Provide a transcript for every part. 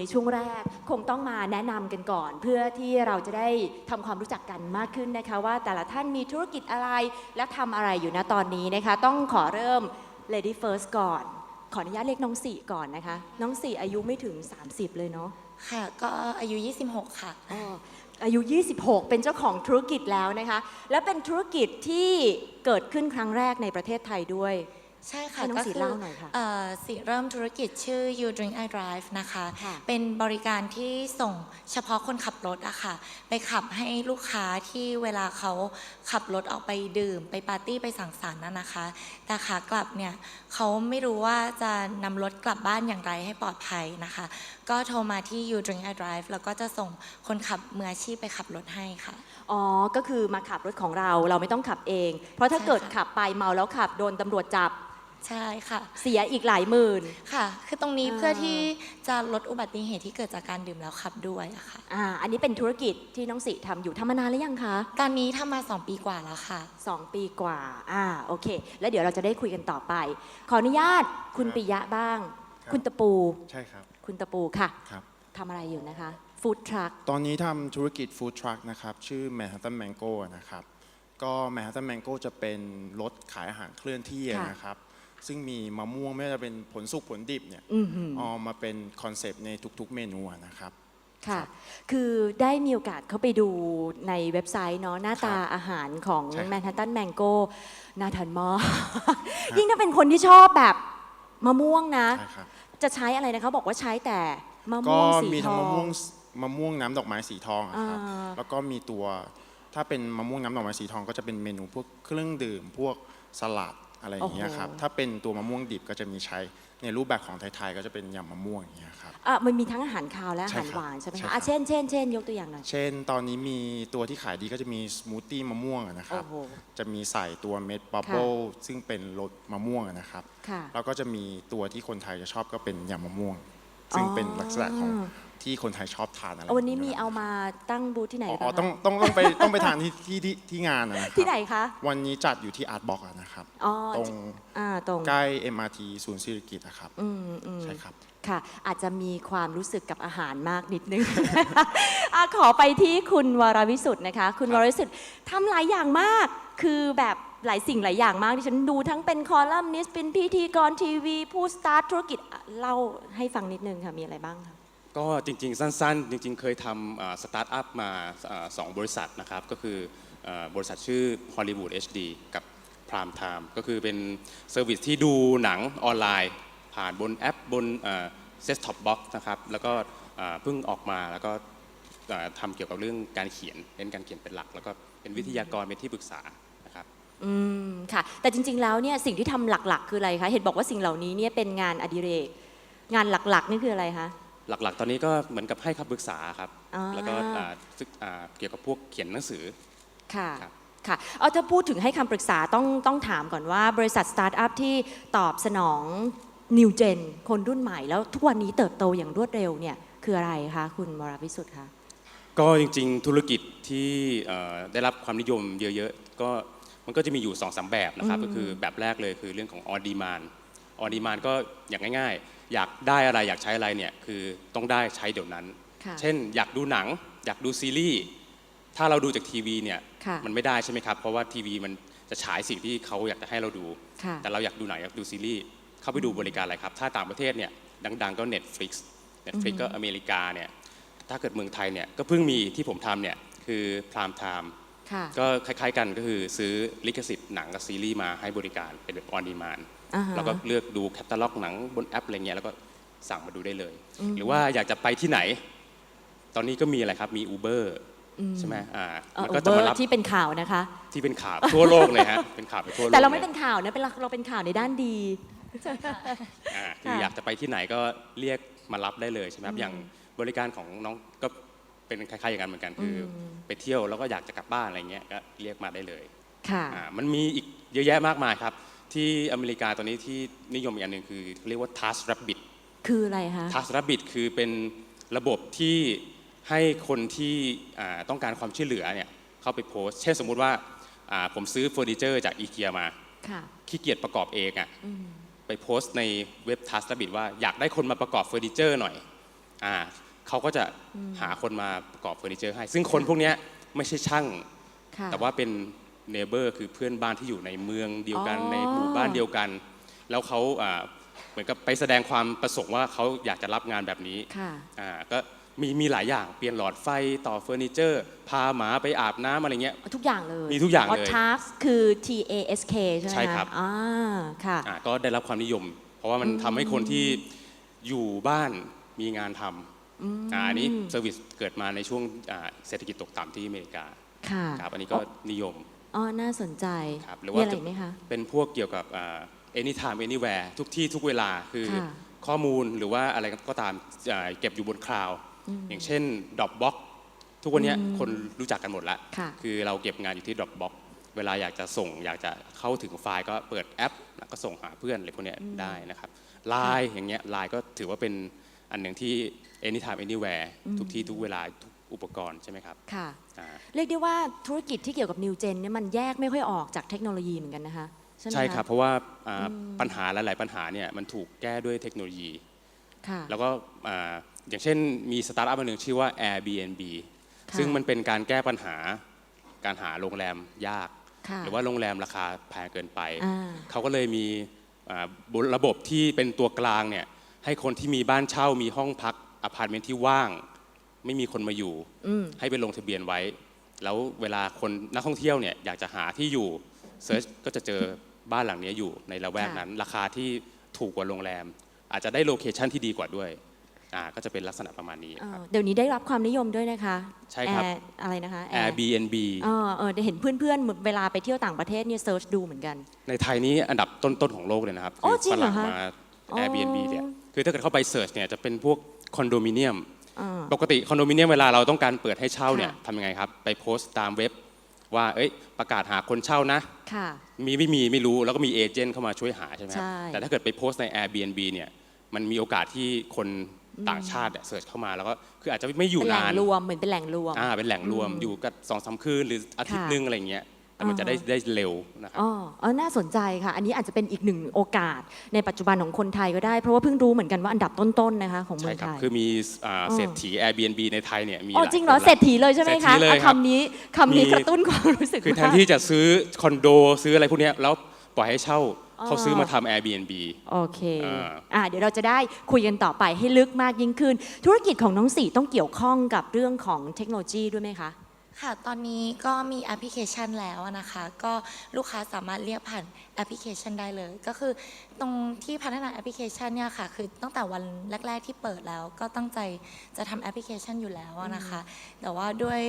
ค่ะก่อนอื่นในช่วงแรก คงต้องมาแนะนำกันก่อน เพื่อที่เราจะได้ทำความรู้จักกันมากขึ้นนะคะ ว่าแต่ละท่านมีธุรกิจอะไรและทำอะไรอยู่ณตอนนี้นะคะ ต้องขอเริ่ม Lady First ก่อน ขออนุญาตเรียกน้องสี่ก่อนนะคะ น้องสี่อายุไม่ถึง 30 เลยเนาะค่ะ ก็อายุ 26 ค่ะอ๋ออายุ 26 เป็นเจ้าของธุรกิจแล้วนะคะ และเป็นธุรกิจที่เกิดขึ้นครั้งแรกในประเทศไทยด้วย ใช่ค่ะให้น้องก็สีคืเล่าหน่อยค่ะเอ่อสีเริ่มธุรกิจชื่อ You Drink I Drive นะคะ ค่ะ เป็นบริการที่ส่งเฉพาะคนขับรถอะค่ะ ไปขับให้ลูกค้าที่เวลาเขาขับรถออกไปดื่ม ไปปาร์ตี้ไปสังสรรค์น่ะนะคะ แต่ขากลับเนี่ยเขาไม่รู้ว่าจะนำรถกลับบ้านอย่างไรให้ปลอดภัยนะคะ ก็โทรมาที่ You Drink I Drive แล้วก็จะส่งคนขับมืออาชีพไปขับรถให้ค่ะ อ๋อ ก็คือมาขับรถของเราเราไม่ต้องขับเอง เพราะถ้าใช่เกิดค่ะขับไปเมาแล้วขับโดนตำรวจจับ ใช่ค่ะ เสียอีกหลายหมื่น ค่ะ คือตรงนี้อ่าเพื่อที่จะลดอุบัติเหตุที่เกิดจากการดื่มแล้วขับด้วยอะค่ะ อ่า อันนี้เป็นธุรกิจที่น้องสิทำอยู่ทำมานานหรือยังคะตอนนี้ทำมา 2 ปีกว่าแล้วค่ะสองปีกว่า อ่า โอเค แล้วเดี๋ยวเราจะได้คุยกันต่อไป ขออนุญาตคุณครับปิยะบ้าง ครับ คุณตะปู ใช่ครับ คุณตะปูค่ะครับ ทำอะไรอยู่นะคะ ฟู้ดทรัค ตอนนี้ทำธุรกิจฟู้ดทรัคนะครับ ชื่อ Manhattan Mango นะครับ ก็ Manhattan Mango จะเป็นรถขายอาหารเคลื่อนที่นะครับ ซึ่งมีมะม่วงไม่ว่าจะเป็นผลสุกผลดิบเนี่ยอือหือ เอามาเป็นคอนเซปต์ในทุกๆเมนูอะนะครับ ค่ะ คือได้มีโอกาสเข้าไปดูในเว็บไซต์เนาะหน้าตาครับอาหารของใช่ครับ Manhattan Mango น่าทานมาก ยิ่งถ้าเป็นคนที่ชอบแบบมะม่วงนะ ใช่ครับ จะใช้อะไรนะคะบอกว่าใช้แต่มะก็ม่วงสีมีททั้งอมะม่วงงมะม่วงน้ำดอกไม้สีทองอะครับ อ่า แล้วก็มีตัวถ้าเป็นมะม่วงน้ำดอกไม้สีทอง ก็จะเป็นเมนูพวกเครื่องดื่ม พวกสลัด อะไรอย่างเงี้ยครับ ถ้าเป็นตัวมะม่วงดิบก็จะมีใช้ในรูปแบบของไทยๆก็จะเป็นยำมะม่วงอย่างเงี้ยครับ อะมันมีทั้งอาหารคาวและอาใช่หารครับหวานใช่ไหมใช่คะครับอะเช่นเช่นเช่นยกตัวอย่างหน่อย เช่นตอนนี้มีตัวที่ขายดีก็จะมีสมูทตี้มะม่วงอะนะครับ โอ้โหจะมีใส่ตัวเม็ดบับเบิลซึ่งเป็นรสมะม่วงอะนะครับ ค่ะแล้วก็จะมีตัวที่คนไทยจะชอบก็เป็นยำมะม่วง ซึ่งเป็นลักษณะของที่คนไทยชอบทานอะไรเอาวันนี้แบบมีเอามาตั้งบูธที่ไหนอ๋อหรือเปอ๋อล่าต้องคะต้องต้องไปต้องไปทานที่ที่ที่ที่งานอะนะครับที่ไหนคะ วันนี้จัดอยู่ที่อาร์ตบ็อกนะครับอ๋อตรงอ่าตรงใกล้ MRT ศูนย์ศิริกิตนะครับอืมอืมใช่ครับค่ะ อาจจะมีความรู้สึกกับอาหารมากนิดนึงอะขอไปที่คุณวรวิสุทธ์นะคะ คุณครัวบรวิสุทธ์ทำหลายอย่างมากคือแบบหลายสิ่งหลายอย่างมากที่ฉันดูทั้งเป็นคอลัมนิสต์เป็นพิธีกรทีวี ผู้สตาร์ทธุรกิจอะเล่าให้ฟังนิดนึงค่ะมีอะไรบ้างคะ ก็จริงๆ สั้นๆ จริงๆ เคยทำสตาร์ทอัพมาสองบริษัทนะครับ ก็คือบริษัทชื่อ Hollywood HD กับ Prime Time ก็คือเป็นเซอร์วิสที่ดูหนังออนไลน์ ผ่านบนแอปบนเซ็ตท็อปบ็อกซ์นะครับ แล้วก็เพิ่งออกมาแล้วก็ทำเกี่ยวกับเรื่องการเขียนเน้นการเขียนเป็นหลัก แล้วก็เป็นวิทยากรเป็นที่ปรึกษานะครับอืมค่ะ แต่จริงๆ แล้วเนี่ยสิ่งที่ทำหลักๆ คืออะไรคะ เห็นบอกว่าสิ่งเหล่านี้เนี่ยเป็นงานอดิเรก งานหลักๆ นี่คืออะไรคะ หลักๆ ตอนนี้ก็เหมือนกับให้คำปรึกษาครับ อ่า แล้วก็อ่าซึกอ่าเกี่ยวกับพวกเขียนหนังสือ ค่ะครับ ค่ะเอาถ้าพูดถึงให้คำปรึกษาต้องต้องถามก่อนว่าบริษัทสตาร์ทอัพที่ตอบสนองนิวเจนคนรุ่นใหม่แล้วทุกวันนี้เติบโตอย่างรวดเร็วเนี่ยคืออะไรคะคุณวรวิสุทธ์คะ ก็จริงๆ ธุรกิจที่เอ่อได้รับความนิยมเยอะๆ ก็มันก็จะมีอยู่2อสแบบนะครับอืมก็คือแบบแรกเลยคือเรื่องของ on demand on demand ก็อย่างง่ายๆ อยากได้อะไรอยากใช้อะไรเนี่ยคือต้องได้ใช้เดี๋ยวนั้น ค่ะเช่นอยากดูหนัง อยากดูซีรีส์ถ้าเราดูจากทีวีเนี่ยค่ะ มันไม่ได้ใช่ไหมครับเพราะว่าทีวีมันจะฉายสิ่งที่เขาอยากจะให้เราดู ค่ะ แต่เราอยากดูหนังอยากดูซีรีส์เข้าไปดูบริการอะไรครับ ถ้าต่างประเทศเนี่ยดังๆก็ Netflix Netflix ก็อเมริกาเนี่ยถ้าเกิดเมืองไทยเนี่ยก็เพิ่งมีที่ผมทำเนี่ยคือ Prime Time ค่ะ ก็คล้ายๆกันก็คือซื้อลิขสิทธิ์หนังกับซีรีส์มาให้บริการเป็นแบบออนดีมาน อ่าฮะ แล้วก็เลือกดูแคตตาล็อกหนังบนแอปอะไรเงี้ยแล้วก็สั่งมาดูได้เลย หรือว่าอยากจะไปที่ไหน ตอนนี้ก็มีอะไรครับมี Uber ใช่ไหมอ่าเอ่อมันอูก็เบจะอมาร์รับที่เป็นข่าวนะคะ ที่เป็นข่าวทั่วโลกเลยฮะเป็นข่าวไปทั่วโลกแต่เราไม่ลยเป็นข่าวนะเป็นเราเป็นข่าวในด้านดี อ่าคือค่ะ อยากจะไปที่ไหนก็เรียกมารับได้เลยใช่ไหมครับอย่างบริการของน้องก็เป็นคล้ายๆอย่างนั้นเหมือนกันคืออไปเที่ยวแล้วก็อยากจะกลับบ้านอะไรเงี้ยก็เรียกมาได้เลย ค่ะ อ่ามันมีอีกเยอะแยะมากมายครับ ที่อเมริกาตอนนี้ที่นิยมอีกอันหนึ่งคือเรียกว่า Task Rabbit คืออะไรคะ Task Rabbit คือเป็นระบบที่ให้คนที่อ่าต้องการความช่วยเหลือเนี่ยเข้าไปโพสต์เช่นสมมุติว่าอ่าผมซื้อเฟอร์นิเจอร์จากอีเกียมา ค่ะ ขี้เกียจประกอบเองอะ่ะไปโพสต์ในเว็บ Task Rabbit ว่าอยากได้คนมาประกอบเฟอร์นิเจอร์หน่อยอ่าเขาก็จะหาคนมาประกอบเฟอร์นิเจอร์ให้ ซึ่งคนพวกเนี้ยไม่ใช่ช่าง ค่ะ แต่ว่าเป็น เนเบอร์คือเพื่อนบ้านที่อยู่ในเมืองเดียวกันอ๋อ ในหมู่บ้านเดียวกัน แล้วเขาอ่าเหมือนกับไปแสดงความประสงค์ว่าเขาอยากจะรับงานแบบนี้ค่ะ อ่าก็มีมีหลายอย่างเปลี่ยนหลอดไฟต่อเฟอร์นิเจอร์ พาหมาไปอาบน้ำอะไรเงี้ย ทุกอย่างเลยมีทุกอย่างเลย task คือ T A S K ใช่ไหมะใช่ครับ อ่าค่ะ อ่าก็ได้รับความนิยม เพราะว่ามันทำให้คนที่อยู่บ้านมีงานทำอ่าอันนี้เซอร์วิสเกิดมาในช่วงอ่าเศรษฐกิจตกต่ำที่อเมริกาค่ะ ครับอันนี้ก็นิยม อ๋อ น่าสนใจครับหรือมีว่าอะไรจะอีกไหมคะ เป็นพวกเกี่ยวกับอ่า anytime anywhere ทุกที่ทุกเวลาคือค่ะข้อมูลหรือว่าอะไรก็ตามอ่าเก็บอยู่บนคลาวด์อย่างเช่น Dropbox ทุกวันเนี้ยคนรู้จักกันหมดละค่ะคือเราเก็บงานอยู่ที่ Dropbox เวลาอยากจะส่งอยากจะเข้าถึงไฟล์ก็เปิดแอป แล้วก็ส่งหาเพื่อนอะไรพวกเนี้ยได้นะครับไลน์อย่างเงี้ยไลน์ก็ถือว่าเป็นอันหนึ่งที่ anytime anywhere ทุกที่ทุกเวลาทุก อุปกรณ์ใช่ไหมครับค่ะ อ่าเรียกได้ว่าธุรกิจที่เกี่ยวกับ New Gen เนี่ยมันแยกไม่ค่อยออกจากเทคโนโลยีเหมือนกันนะคะใช่ไหมะ ใช่ครับ เพราะว่าอ่าปัญหาหลาย ๆ ปัญหาเนี่ยมันถูกแก้ด้วยเทคโนโลยี ค่ะ แล้วก็อ่าอย่างเช่นมีสตาร์ทอัพอันหนึ่งชื่อว่า Airbnb ค่ะ ซึ่งมันเป็นการแก้ปัญหาการหาโรงแรมยาก ค่ะหรือว่าโรงแรมราคาแพงเกินไป อ่าเขาก็เลยมีอ่าบระบบที่เป็นตัวกลางเนี่ยให้คนที่มีบ้านเช่ามีห้องพักอพาร์ตเมนต์ที่ว่าง ไม่มีคนมาอยู่ อืม ให้ไปลงทะเบียนไว้ แล้วเวลาคนนักท่องเที่ยวเนี่ยอยากจะหาที่อยู่เซิร์ชก็จะเจอบ้านหลังนี้อยู่ในละแวกค่ะนั้น ราคาที่ถูกกว่าโรงแรม อาจจะได้โลเคชันที่ดีกว่าด้วยอ่าก็จะเป็นลักษณะประมาณนี้เอ่อครับ เดี๋ยวนี้ได้รับความนิยมด้วยนะคะใช่ครับ Air อะไรนะคะ Air Airbnb เออเออได้เห็นเพื่อนๆเวลาไปเที่ยวต่างประเทศเนี่ยเซิร์ชดูเหมือนกัน ในไทยนี้อันดับต้น ๆ ของโลกเลยนะครับอ๋อคืจริงเหรอฝคะมา อ๋อ Airbnb เนี่ยคือถ้าเกิดเข้าไปเสิร์ชเนี่ยจะเป็นพวกคอนโดมิเนียมเออ ปกติคอนโดมิเนียมเวลาเราต้องการเปิดให้เช่าเนี่ยค่ะทำยังไงครับ ไปโพสต์ตามเว็บว่าเอ้ยประกาศหาคนเช่านะค่ะมีไม่มีไม่รู้แล้วก็มีเอเจนต์เข้ามาช่วยหาใช่ไหมครับใช่แต่ถ้าเกิดไปโพสต์ใน Airbnb เนี่ยมันมีโอกาสที่คนต่างชาติเสิร์ชเข้ามาแล้วก็คืออาจจะไม่อยู่เป็นแหล่นางนรวมเหมือนเป็นแหล่งรวมอ่าเป็นแหล่งรวมอยู่กับสองสามคืนหรืออาทิตย์ค่ะหนึงอะไรอย่างเงี้ย แต่มันอ่าจะได้ได้เร็วนะครับ อ๋อเออน่าสนใจค่ะ อันนี้อาจจะเป็นอีกหนึ่งโอกาสในปัจจุบันของคนไทยก็ได้ เพราะว่าเพิ่งรู้เหมือนกันว่าอันดับต้นๆนะคะของเมืใช่องครัไทบ ย คือมีอ่าอ๋อเศรษฐี Airbnb ในไทยเนี่ยมีอ๋อหลายจริงเหรอ คนละ เศรษฐีเลยใช่ไหมเศรษคะฐีเลยอะครับคำนี้คำนี้มี กระตุ้นความรู้สึกคือแทนมาก ที่จะซื้อคอนโดซื้ออะไรพวกเนี้ยแล้วปล่อยให้เช่าอ๋อ เขาซื้อมาทำ Airbnb โอเคอ่า อ่าเดี๋ยวเราจะได้คุยกันต่อไปให้ลึกมากยิ่งขึ้น ธุรกิจของน้องสี่ต้องเกี่ยวข้องกับเรื่องของเทคโนโลยีด้วยไหมคะ ค่ะ ตอนนี้ก็มีแอปพลิเคชันแล้วนะคะ ก็ลูกค้าสามารถเรียกผ่านแอปพลิเคชันได้เลย ก็คือตรงที่พัฒนาแอปพลิเคชันเนี่ยค่ะ คือตั้งแต่วันแรก ๆ ที่เปิดแล้ว ก็ตั้งใจจะทำแอปพลิเคชันอยู่แล้วนะคะ แต่ว่าด้วย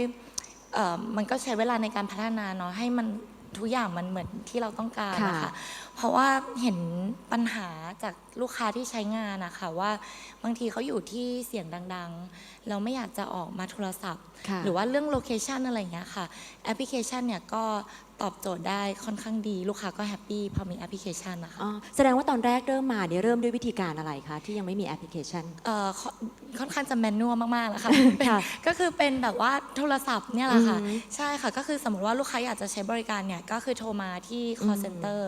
เอ่อมันก็ใช้เวลาในการพัฒนาเนาะให้มัน ทุกอย่างมันเหมือนที่เราต้องการนะค่ะคะเพราะว่าเห็นปัญหาจากลูกค้าที่ใช้งานนะคะว่าบางทีเขาอยู่ที่เสียงดังๆ เราไม่อยากจะออกมาโทรศัพท์ ค่ะ หรือว่าเรื่องโลเคชันอะไรอย่างเงี้ยค่ะ แอปพลิเคชันเนี่ยก็ ตอบโจทย์ได้ค่อนข้างดี ลูกค้าก็แฮปปี้พอมีแอปพลิเคชันนะคะอ๋อแสดงว่าตอนแรกเริ่มมาเนี่ยเริ่มด้วยวิธีการอะไรคะ ที่ยังไม่มีแอปพลิเคชัน เอ่อค่อนค่อนข้างจะแมนนวลมากๆแล้วค่ะค่ะก็คือเป็นแบบว่าโทรศัพท์เนี่ยแหละค่ะ อือหือใช่ค่ะ ก็คือสมมติว่าลูกค้าอยากจะใช้บริการเนี่ย ก็คือโทรมาที่ call center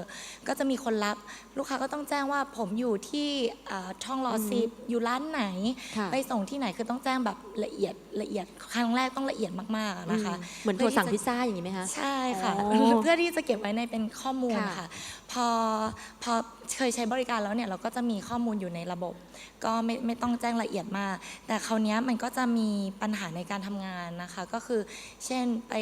ก็จะมีคนรับ ลูกค้าก็ต้องแจ้งว่าผมอยู่ที่เอ่อช่องรอซิปอยู่ร้านไหน ค่ะไปส่งที่ไหนคือต้องแจ้งแบบละเอียดละเอียดครั้งแรกต้องละเอียดมากๆอะนะคะ อืมเหมือนโทรสั่งพิซซ่าอย่างนี้ไหมคะ ใช่ค่ะ อ๋อเพื่อที่จะเก็บไว้ในเป็นข้อมูลค่ะค่ะ พอพอเคยใช้บริการแล้วเนี่ยเราก็จะมีข้อมูลอยู่ในระบบ ก็ไม่ไม่ต้องแจ้งละเอียดมาก แต่คราวเนี้ยมันก็จะมีปัญหาในการทำงานนะคะ ก็คือเช่นไป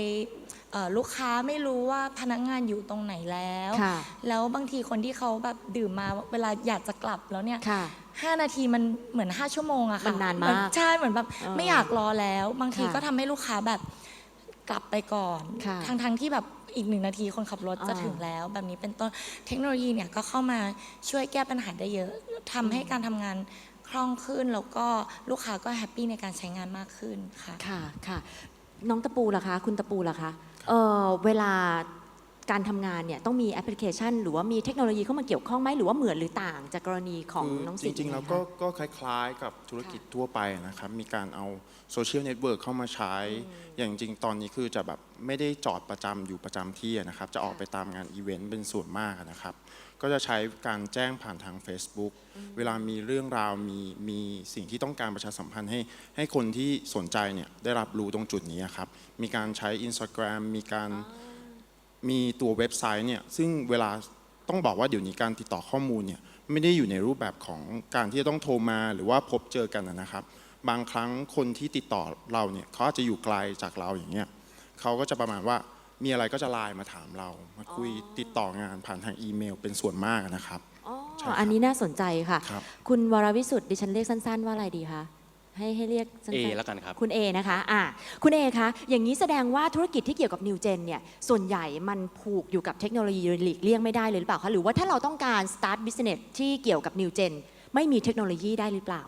เอ่อลูกค้าไม่รู้ว่าพนักงานอยู่ตรงไหนแล้วค่ะแล้วบางทีคนที่เขาแบบดื่มมาเวลาอยากจะกลับแล้วเนี่ยค่ะห้านาทีมันเหมือน5ชั่วโมงอะค่ะมันนานมากใช่เหมือนแบบเออไม่อยากรอแล้ว บางทีค่ะก็ทำให้ลูกค้าแบบกลับไปก่อนค่ะทั้งทั้งๆที่แบบ อีกหนึ่งนาทีคนขับรถจะอ่าถึงแล้ว แบบนี้เป็นต้นเทคโนโลยีเนี่ยก็เข้ามาช่วยแก้ปัญหาได้เยอะทำให้การทำงานคล่องขึ้น แล้วก็ลูกค้าก็แฮปปี้ในการใช้งานมากขึ้นค่ะ ค่ะค่ะ น้องตะปูล่ะคะ คุณตะปูล่ะคะเออเวลา การทำงานเนี่ยต้องมีแอปพลิเคชัน หรือว่ามีเทคโนโลยีเข้ามาเกี่ยวข้องไหมหรือว่าเหมือนหรือต่างจากกรณีของคือน้องจสิงห์ริงๆแล้วยัไก็ก็คล้ายๆกับธุรกิจทั่วไปนะครับ มีการเอาโซเชียลเน็ตเวิร์กเข้ามาใช้ อย่างจริงๆตอนนี้คือจะแบบไม่ได้จอดประจำอยู่ประจำที่นะครับ จะออกไปตามงานอีเวนต์เป็นส่วนมากนะครับ ก็จะใช้การแจ้งผ่านทาง Facebook เวลามีเรื่องราวมีมีสิ่งที่ต้องการประชาสัมพันธ์ให้ ให้คนที่สนใจเนี่ยได้รับรู้ตรงจุดนี้ครับ มีการใช้ Instagram มีการ มีตัวเว็บไซต์เนี่ยซึ่งเวลาต้องบอกว่าเดี๋ยวนี้การติดต่อข้อมูลเนี่ยไม่ได้อยู่ในรูปแบบของการที่จะต้องโทรมาหรือว่าพบเจอกันนะครับ บางครั้งคนที่ติดต่อเราเนี่ยเขาอาจจะอยู่ไกลจากเราอย่างเงี้ยเขาก็จะประมาณว่ามีอะไรก็จะไลน์มาถามเรา มาคุยติดต่องานผ่านทางอีเมล เป็นส่วนมากนะครับ อ๋อใช่ครับอันนี้น่าสนใจค่ะ ครับ คุณวรวิสุทธิ์ดิฉันเรียกสั้นๆว่าอะไรดีคะ ให้ให้เรียกสั้นเอๆแล้วกันครับ คุณเอนะคะอ่าคุณเอคะ อย่างนี้แสดงว่าธุรกิจที่เกี่ยวกับนิวเจนเนี่ย ส่วนใหญ่มันผูกอยู่กับเทคโนโลยีหลีกเลี่ยงไม่ได้เลยหรือเปล่าคะ หรือว่าถ้าเราต้องการ start business ที่เกี่ยวกับนิวเจนไม่มีเทคโนโลยีได้หรือเปล่า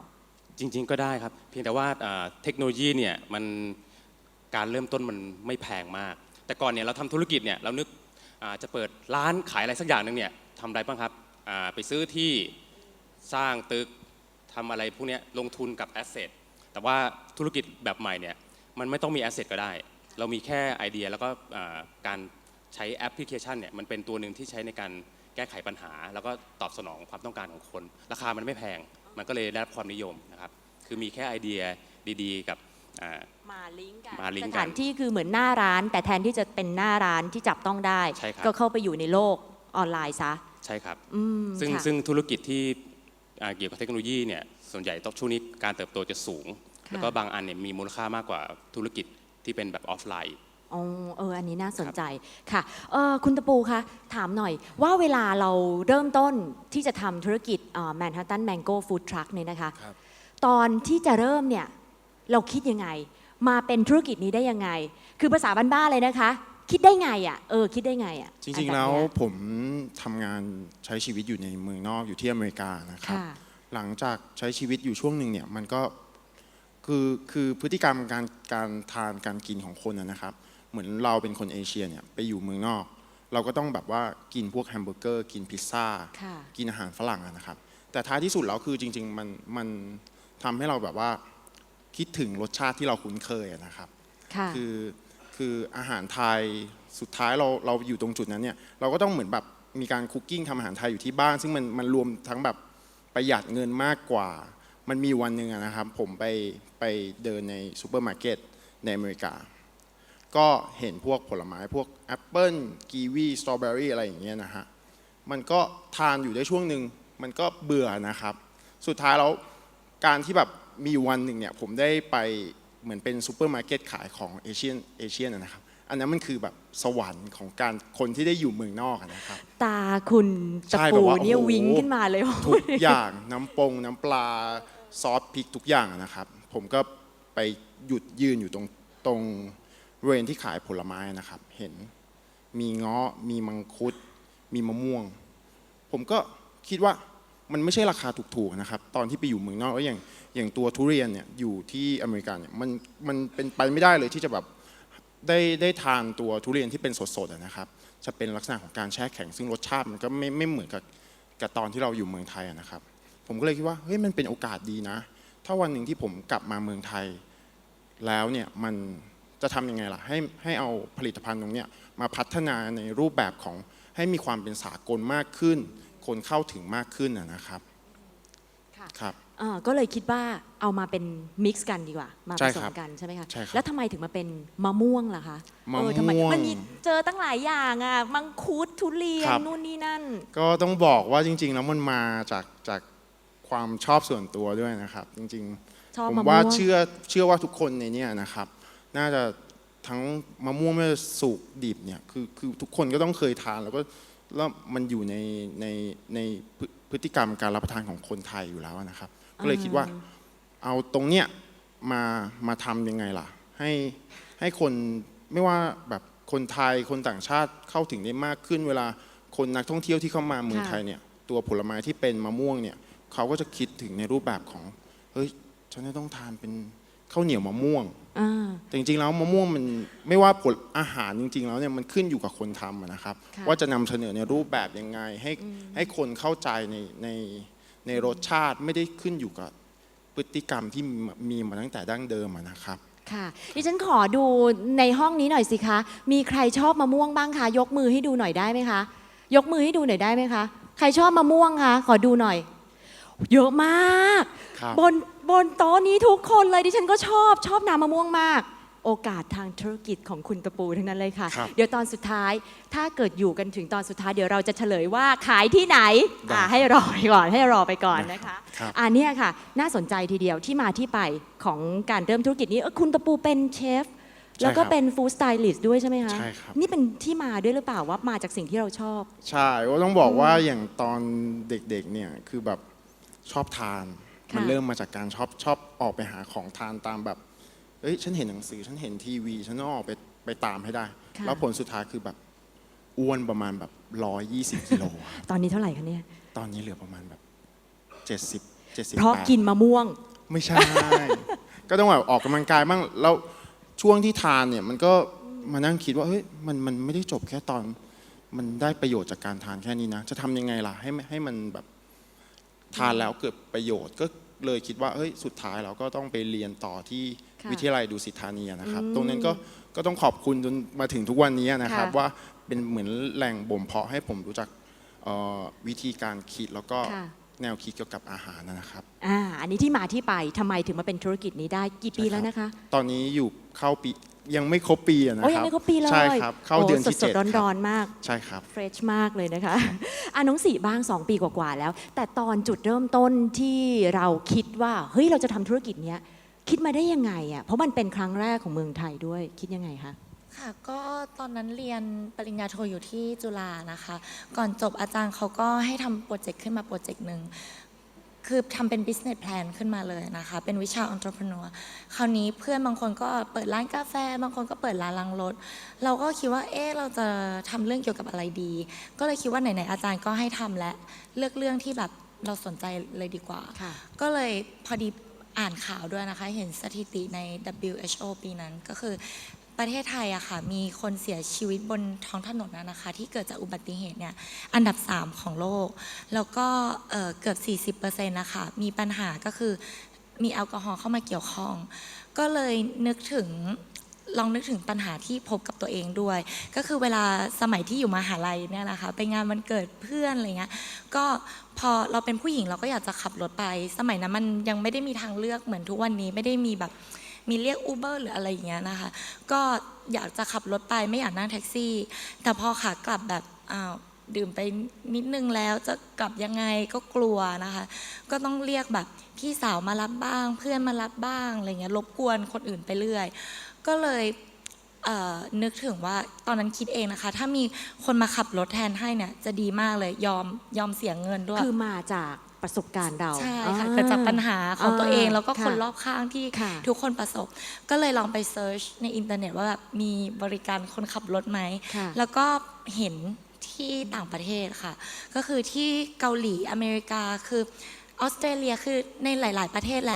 จริง ๆ ก็ได้ครับ เพียงแต่ว่าอ่าเทคโนโลยีเนี่ยมันการเริ่มต้นมันไม่แพงมาก แต่ก่อนเนี่ยเราทำธุรกิจเนี่ยเรานึกอ่าจะเปิดร้านขายอะไรสักอย่างหนึ่งเนี่ยทำอะไรบ้างครับอ่าไปซื้อที่สร้างตึกทำอะไรพวกเนี้ยลงทุนกับแอสเซท แต่ว่าธุรกิจแบบใหม่เนี่ยมันไม่ต้องมีแอสเซทก็ได้ เรามีแค่ไอเดียแล้วก็อ่าการใช้แอปพลิเคชันเนี่ยมันเป็นตัวหนึ่งที่ใช้ในการแก้ไขปัญหา แล้วก็ตอบสนองความต้องการของคน ราคามันไม่แพง มันก็เลยได้รับความนิยมนะครับ คือมีแค่ไอเดียดีๆ กับอ่ามาลิงก์กันมาลิงก์สกันถานที่คือเหมือนหน้าร้าน แต่แทนที่จะเป็นหน้าร้านที่จับต้องได้ใช่ครับก็เข้าไปอยู่ในโลกออนไลน์ซะ ใช่ครับอืมซึ่งค่ะซึ่งธุรกิจที่อ่าเกี่ยวกับเทคโนโลยีเนี่ย ส่วนใหญ่ต้องช่วงนี้การเติบโตจะสูง แล้วก็บางอันเนี่ยมีมูลค่ามากกว่าธุรกิจที่เป็นแบบออฟไลน์อ๋อเอออันนี้น่าสนใจค่ะเออคุณตะปูคะถามหน่อยว่าเวลาเราเริ่มต้นที่จะทำธุรกิจแมนฮัตตันแมงโก้ฟู้ดทรัคเนี่ยนะคะครับตอนที่จะเริ่มเนี่ยเราคิดยังไง มาเป็นธุรกิจนี้ได้ยังไง คือภาษาบ้านๆเลยนะคะ คิดได้ไงอะเออคิดได้ไงอะจริงๆแล้วอันบบเนี้ยผมทำงานใช้ชีวิตอยู่ในเมืองนอกอยู่ที่อเมริกานะครับค่ะ หลังจากใช้ชีวิตอยู่ช่วงหนึ่งเนี่ยมันก็คือคือพฤติกรรมการการทานการกินของคนนะนะครับ เหมือนเราเป็นคนเอเชียเนี่ยไปอยู่เมืองนอก เราก็ต้องแบบว่ากินพวกแฮมเบอร์เกอร์กินพิซซ่าค่ะกินอาหารฝรั่งอะนะครับ แต่ท้ายที่สุดแล้วคือจริง ๆ มันมันทำให้เราแบบว่าคิดถึงรสชาติที่เราคุ้นเคยอะนะครับค่ะคือคืออาหารไทยสุดท้ายเราเราอยู่ตรงจุดนั้นเนี่ยเราก็ต้องเหมือนแบบมีการคุกกิ้งทำอาหารไทยอยู่ที่บ้าน ซึ่งมันมันรวมทั้งแบบ ประหยัดเงินมากกว่า มันมีวันหนึ่งนะครับ ผมไปไปเดินในซูเปอร์มาร์เก็ตในอเมริกา ก็เห็นพวกผลไม้พวกแอปเปิลกีวีสตรอเบอรี่อะไรอย่างเงี้ยนะฮะมันก็ทานอยู่ได้ช่วงหนึ่งมันก็เบื่อนะครับ สุดท้ายแล้วการที่แบบมีวันหนึ่งเนี่ยผมได้ไปเหมือนเป็นซูเปอร์มาร์เก็ตขายของเอเชียนเอเชียนนะครับ อันนั้นมันคือแบบสวรรค์ของการคนที่ได้อยู่เมืองนอกอะนะครับ ตาคุณตะใช่ปูแบบว่าเนี่ยโอ้โห วิงขึ้นมาเลยทุกอย่างน้ำปงน้ำปลาซอสพริกทุกอย่างนะครับ ผมก็ไปหยุดยืนอยู่ตรงตรงบริเวณที่ขายผลไม้นะครับ เห็นมีเงาะมีมังคุด มีมะม่วง ผมก็คิดว่ามันไม่ใช่ราคาถูกๆนะครับ ตอนที่ไปอยู่เมืองนอกแล้วอย่างอย่างตัวทุเรียนเนี่ยอยู่ที่อเมริกาเนี่ยมันมันเป็นไปไม่ได้เลยที่จะแบบ ได้ได้ทานตัวทุเรียนที่เป็นสดๆนะครับ จะเป็นลักษณะของการแช่แข็ง ซึ่งรสชาติมันก็ไม่ไม่เหมือนกับกับตอนที่เราอยู่เมืองไทยนะครับ ผมก็เลยคิดว่าเฮ้ยมันเป็นโอกาสดีนะ ถ้าวันหนึ่งที่ผมกลับมาเมืองไทย แล้วเนี่ยมันจะทำยังไงล่ะให้ให้เอาผลิตภัณฑ์ตรงเนี้ยมาพัฒนาในรูปแบบของให้มีความเป็นสากลมากขึ้น คนเข้าถึงมากขึ้นนะครับ ค่ะครับ เอ่อก็เลยคิดว่าเอามาเป็นมิกซ์กันดีกว่า มาใช่ผสครัมบกันใช่ไหมคะ ใช่ครับแล้วทำไมถึงมาเป็นมะม่วงล่ะคะมะเออทำไมม่วงมันมีเจอตั้งหลายอย่างอะ มังคุดทุเรียนครับ นู่นนี่นั่น ก็ต้องบอกว่าจริง ๆ แล้วมันมาจากจากความชอบส่วนตัวด้วยนะครับ จริงๆชอบผมมะม่วง ว่าเชื่อเชื่อว่าทุกคนในเนี้นะครับ น่าจะทั้งมะม่วงไม่ว่าสุกดิบเนี่ยคือคือทุกคนก็ต้องเคยทานแล้วก็แล้วมันอยู่ในในใน พฤพฤติกรรมการรับประทานของคนไทยอยู่แล้วนะครับ ก็เลยคิดว่าเอาตรงเนี้ยมามาทำยังไงล่ะ ให้ให้คนไม่ว่าแบบคนไทยคนต่างชาติเข้าถึงได้มากขึ้น เวลาคนนักท่องเที่ยวที่เข้ามาเมืองค่ะไทยเนี่ยตัวผลไม้ที่เป็นมะม่วงเนี่ยเขาก็จะคิดถึงในรูปแบบของเฮ้ยฉันจะต้องทานเป็น ข้าวเหนียวมะม่วง อ่า แต่จริงๆแล้วมะม่วงมันไม่ว่าผลอาหารจริง ๆ แล้วเนี่ยมันขึ้นอยู่กับคนทำอะนะครับ ค่ะ ว่าจะนำเสนอในรูปแบบยังไงให้ให้คนเข้าใจในในในรสชาติไม่ได้ขึ้นอยู่กับพฤติกรรมที่มีมีมาตั้งแต่ดั้งเดิมอะนะครับ ค่ะดิฉันขอดูในห้องนี้หน่อยสิคะ มีใครชอบมะม่วงบ้างคะ ยกมือให้ดูหน่อยได้ไหมคะ ยกมือให้ดูหน่อยได้ไหมคะ ใครชอบมะม่วงคะ ขอดูหน่อย เยอะมาก ครับ บน บนโต๊ะนี้ทุกคนเลยดิฉันก็ชอบชอบน้ำมะม่วงมาก โอกาสทางธุรกิจของคุณตะปูทั้งนั้นเลยค่ะ ครับเดี๋ยวตอนสุดท้าย ถ้าเกิดอยู่กันถึงตอนสุดท้ายเดี๋ยวเราจะเฉลยว่าขายที่ไหนอ่าให้รอไปก่อนให้รอไปก่อนนะคะครับ อันเนี้ยค่ะ น่าสนใจทีเดียวที่มาที่ไปของการเริ่มธุรกิจนี้เอ้อคุณตะปูเป็นเชฟแล้วก็เป็นฟู้ดสไตลิสต์ด้วยใช่ไหมคะใช่ครับ นี่เป็นที่มาด้วยหรือเปล่าว่ามาจากสิ่งที่เราชอบ ใช่ว่าต้องบอกว่าอย่างตอนเด็กๆเนี่ยคือแบบชอบทานค่ะ มันเริ่มมาจากการชอบชอบออกไปหาของทานตามแบบเอ้ยฉันเห็นหนังสือฉันเห็นทีวี ฉันต้องออกไปไปตามให้ได้ ค่ะ แล้วผลสุดท้ายคือแบบอ้วนประมาณแบบร้อยยี่สิบกิโลตอนนี้เท่าไหร่คะเนี่ย ตอนนี้เหลือประมาณแบบเจ็ดสิบเจ็ดสิบ เพราะกินมะม่วง ไม่ใช่ ก็ต้องแบบออกกำลังกายบ้างแล้วช่วงที่ทานเนี่ยมันก็มานั่งคิดว่าเฮ้ยมันมันไม่ได้จบแค่ตอน มันได้ประโยชน์จากการทานแค่นี้นะ จะทำยังไงล่ะให้ให้มันแบบ ทานแล้วเกิดประโยชน์ก็เลยคิดว่าเฮ้ยสุดท้ายเราก็ต้องไปเรียนต่อที่ค่ะวิทยาลัยดุสิตธานีนะครับอืมตรงนั้นก็ก็ต้องขอบคุณจนมาถึงทุกวันนี้นะครับค่ะว่าเป็นเหมือนแหล่งบ่มเพาะให้ผมรู้จักเอ่อวิธีการคิดแล้วก็ค่ะแนวคิดเกี่ยวกับอาหารนะครับอ่าอันนี้ที่มาที่ไปทำไมถึงมาเป็นธุรกิจนี้ได้กี่ปีใช่ครับแล้วนะคะ ตอนนี้อยู่เข้าปี ยังไม่ครบปีอะนะโอ้คยัรับงไม่ครบปีเลยใช่ครับเข้าเดือนที่สเจ็ดดๆครับร้อนๆมาก ใช่ครับ เฟรชมากเลยนะคะอะน้องสีบ้าง 2 ปีกว่าๆแล้ว แต่ตอนจุดเริ่มต้นที่เราคิดว่า เฮ้ย เราจะทำธุรกิจเนี้ย คิดมาได้ยังไงอะ เพราะมันเป็นครั้งแรกของเมืองไทยด้วย คิดยังไงคะ ค่ะ ก็ตอนนั้นเรียนปริญญาโทอยู่ที่จุฬานะคะ ก่อนจบอาจารย์เขาก็ให้ทำโปรเจกต์ขึ้นมาโปรเจกต์หนึ่ง คือทำเป็น business plan ขึ้นมาเลยนะคะ เป็นวิชา entrepreneur คราวนี้เพื่อนบางคนก็เปิดร้านกาแฟ บางคนก็เปิดร้านล้างรถ เราก็คิดว่า เอ๊ะ เราจะทำเรื่องเกี่ยวกับอะไรดี ก็เลยคิดว่าไหนๆอาจารย์ก็ให้ทำและเลือกเรื่องที่แบบเราสนใจเลยดีกว่า ค่ะ ก็เลยพอดีอ่านข่าวด้วยนะคะ เห็นสถิติใน WHO ปีนั้นก็คือ ประเทศไทยอะค่ะมีคนเสียชีวิตบนท้องถนนนะนะคะ ที่เกิดจากอุบัติเหตุเนี่ยอันดับ 3 ของโลก แล้วก็เอ่อเกือบ 40%นะคะมีปัญหาก็คือมีแอลกอฮอล์เข้ามาเกี่ยวข้อง ก็เลยนึกถึงลองนึกถึงปัญหาที่พบกับตัวเองด้วย ก็คือเวลาสมัยที่อยู่มหาลัยเนี่ยนะคะไปงานวันเกิดเพื่อนอะไรเงี้ยก็พอเราเป็นผู้หญิงเราก็อยากจะขับรถไป สมัยนั้นมันยังไม่ได้มีทางเลือกเหมือนทุกวันนี้ไม่ได้มีแบบ มีเรียกอูเบอร์หรืออะไรอย่างเงี้ยนะคะ ก็อยากจะขับรถไปไม่อยากนั่งแท็กซี่ แต่พอขากลับแบบอ้าวดื่มไปนิดนึงแล้วจะกลับยังไงก็กลัวนะคะ ก็ต้องเรียกแบบพี่สาวมารับบ้าง เพื่อนมารับบ้างอะไรเงี้ยรบกวนคนอื่นไปเรื่อย ก็เลยเนึกถึงว่าตอนนั้นคิดเองนะคะ ถ้ามีคนมาขับรถแทนให้เนี่ยจะดีมากเลยยอมยอมเสียเงินด้วย คือมาจาก ประสบการณ์เราใช่ค่ะอ่เกิดจากปัญหาของตัวเองแล้วก็ค่ะคนรอบข้างที่ค่ะทุกคนประสบ ก็เลยลองไปเซิร์ชในอินเทอร์เน็ตว่าแบบมีบริการคนขับรถไหมค่ะแล้วก็เห็นที่ต่างประเทศค่ะ ก็คือที่เกาหลีอเมริกาคือออสเตรเลียคือในหลาย ๆ ประเทศแหละ